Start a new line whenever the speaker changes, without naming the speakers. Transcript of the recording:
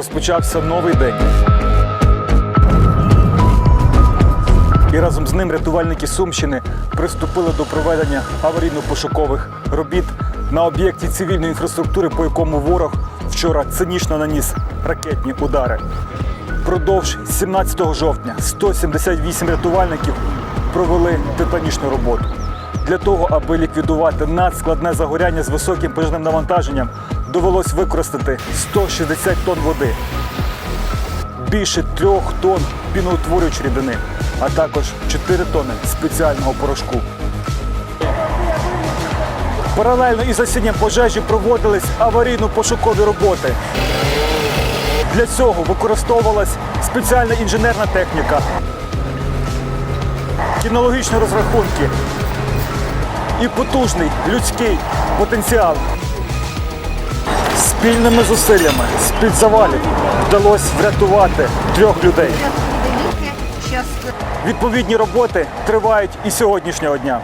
розпочався новий день. І разом з ним рятувальники Сумщини приступили до проведення аварійно-пошукових робіт на об'єкті цивільної інфраструктури, по якому ворог вчора цинічно наніс ракетні удари. Продовж 17 жовтня 178 рятувальників провели титанічну роботу. Для того, аби ліквідувати надскладне загоряння з високим пожежним навантаженням, довелось використати 160 тонн води, більше трьох тонн піноутворюючої рідини, а також 4 тонни спеціального порошку. Паралельно із засінням пожежі проводились аварійно-пошукові роботи. Для цього використовувалась спеціальна інженерна техніка, кінологічні розрахунки і потужний людський потенціал. Спільними зусиллями з-під завалів вдалося врятувати трьох людей. Відповідні роботи тривають і сьогоднішнього дня.